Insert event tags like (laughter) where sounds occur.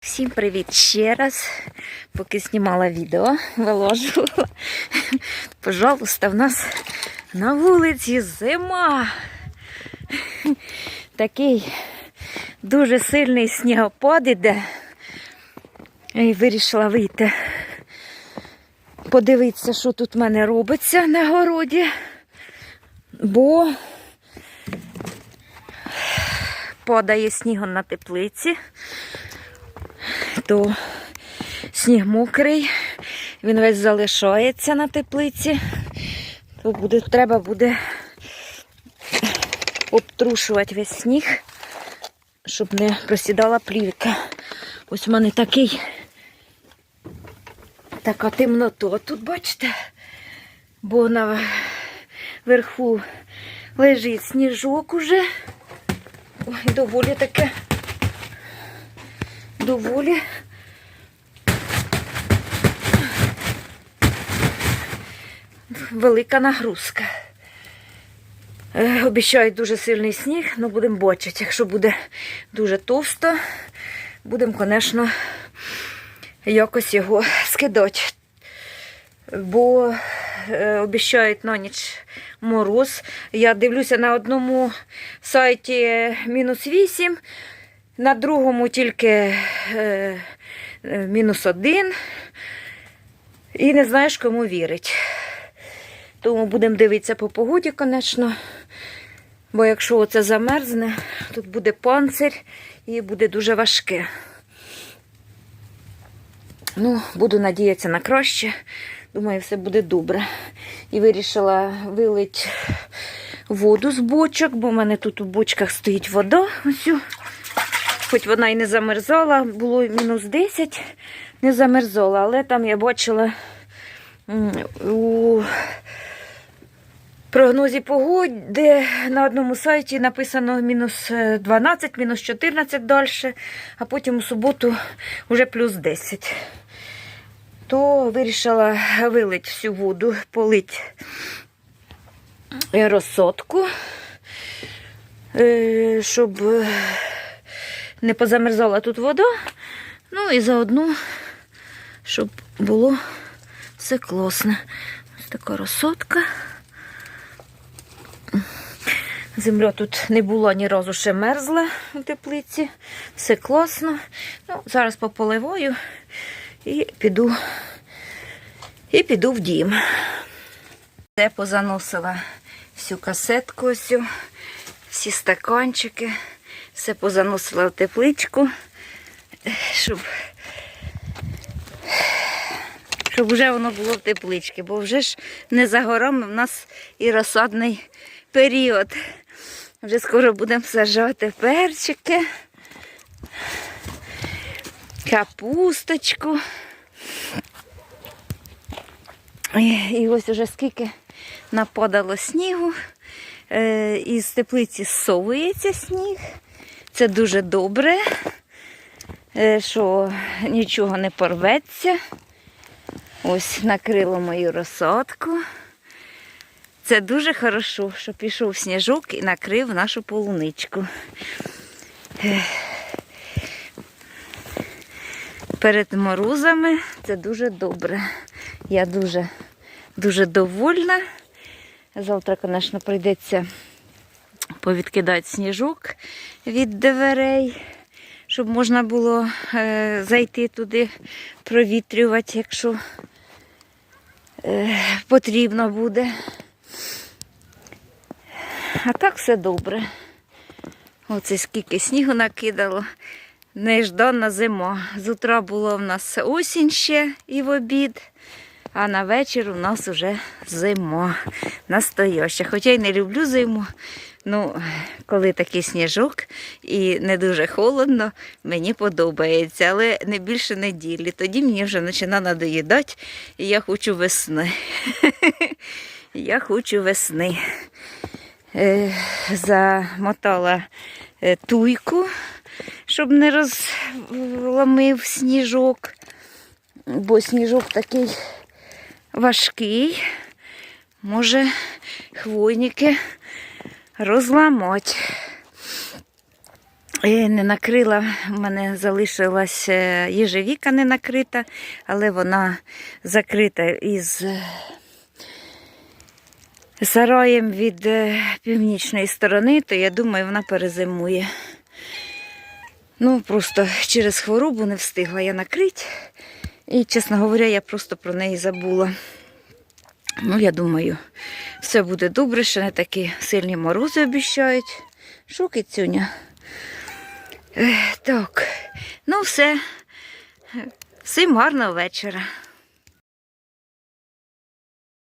Всім привіт ще раз. Поки знімала відео, виложувала. Пожалуйста, в нас на вулиці зима. Такий дуже сильний снігопад іде. І вирішила вийти. Подивитися, що тут в мене робиться на городі. Бо падає снігом на теплиці то сніг мокрий, він весь залишається на теплиці, то буде, треба буде обтрушувати весь сніг, щоб не просідала плівка. Ось у мене такий така темнота тут, бачите? Бо на верху лежить сніжок уже. Ой, доволі таке доволі. Велика нагрузка. Е, Обіцяють дуже сильний сніг, але будемо бачити. Якщо буде дуже товсто, будемо, звісно, якось його скидати. Бо е, обіцяють на ніч мороз. Я дивлюся на одному сайті мінус 8, на другому тільки е, мінус один. І не знаєш, кому вірить. Тому будемо дивитися по погоді, звісно. Бо якщо оце замерзне, тут буде панцир і буде дуже важке. Ну, буду надіятися на краще. Думаю, все буде добре. І вирішила вилити воду з бочок, бо в мене тут у бочках стоїть вода. Ось. Хоч вона і не замерзала, було мінус 10, не замерзала, але там я бачила у прогнозі погоди на одному сайті написано мінус 12, мінус 14 далі, а потім у суботу вже плюс 10. То вирішила вилити всю воду, полити розсотку, е, щоб не позамерзала тут вода. Ну і заодно, щоб було все класно. Ось така розсотка. Земля тут не була ні разу ще мерзла у теплиці. Все класно. Ну, Зараз пополиваю і піду, і піду в дім. Все позаносила всю касетку, ось, всі стаканчики, все позаносила в тепличку, щоб, щоб вже воно було в тепличці, бо вже ж не за горами в нас і розсадний період. Вже скоро будемо сажати перчики, капусточку. І, ось уже скільки нападало снігу. Е, із теплиці зсовується сніг. Це дуже добре, е, що нічого не порветься. Ось накрило мою розсадку. Це дуже хорошо, що пішов сніжок і накрив нашу полуничку. Перед морозами це дуже добре. Я дуже, дуже довольна. Завтра, звісно, прийдеться повідкидати сніжок від дверей, щоб можна було е, зайти туди, провітрювати, якщо е, потрібно буде. А так все добре. Оце скільки снігу накидало. Неждана зима. З утра було в нас осінь ще і в обід, а на вечір у нас вже зима настояща. Хоча й не люблю зиму. Ну, коли такий сніжок і не дуже холодно, мені подобається, але не більше неділі. Тоді мені вже починає надоїдати, і я хочу весни. (laughs) Я хочу весни. Е, замотала е, туйку, щоб не розламив сніжок, бо сніжок такий важкий, може хвойники розламати. е, не накрила, у мене залишилась е, їжевіка не накрита, але вона закрита із сараєм від е, північної сторони, то я думаю, вона перезимує. Ну, просто через хворобу не встигла я накрити. І, чесно говоря, я просто про неї забула. Ну, я думаю, все буде добре, ще не такі сильні морози обіщають. Шуки цюня. Так, ну все. Всім гарного вечора.